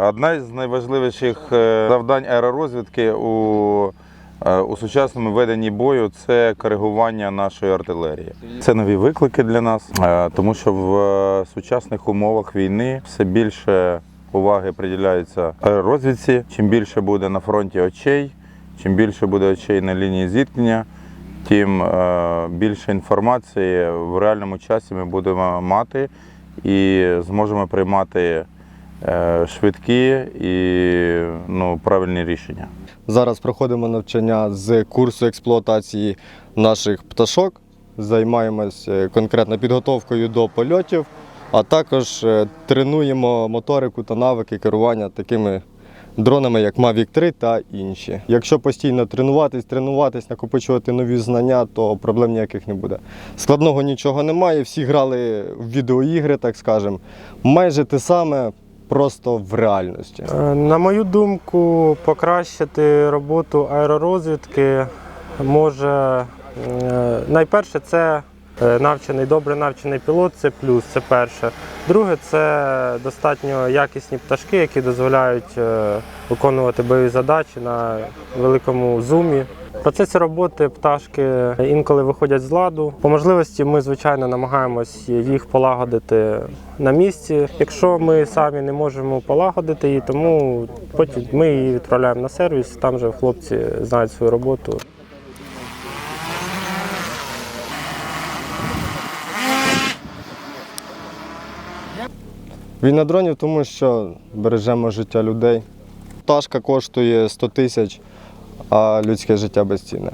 Одна з найважливіших е, завдань аеророзвідки у, е, у сучасному веденні бою це коригування нашої артилерії. Це нові виклики для нас, е, тому що в сучасних умовах війни все більше уваги приділяється аеророзвідці. Чим більше буде на фронті очей, чим більше буде очей на лінії зіткнення, тим більше інформації в реальному часі ми будемо мати і зможемо приймати швидкі і ну, правильні рішення. Зараз проходимо навчання з курсу експлуатації наших пташок. Займаємося конкретно підготовкою до польотів, а також е, тренуємо моторику та навики керування такими дронами, як Mavic 3 та інші. Якщо постійно тренуватись, тренуватись, накопичувати нові знання, то проблем ніяких не буде. Складного нічого немає. Всі грали в відеоігри, так скажемо. Майже те саме, просто в реальності. Е, На мою думку, покращити роботу аеророзвідки може е, найперше це навчений, добре навчений пілот, це плюс, це перше. Друге, це достатньо якісні пташки, які дозволяють е, виконувати бойові задачі на великому зумі. В процесі роботи пташки інколи виходять з ладу. По можливості ми, звичайно, намагаємось їх полагодити на місці. Якщо ми самі не можемо полагодити її, тому потім ми її відправляємо на сервіс. Там же хлопці знають свою роботу. Війна дронів, тому що бережемо життя людей. Пташка коштує 100 тисяч, а людське життя безцінне.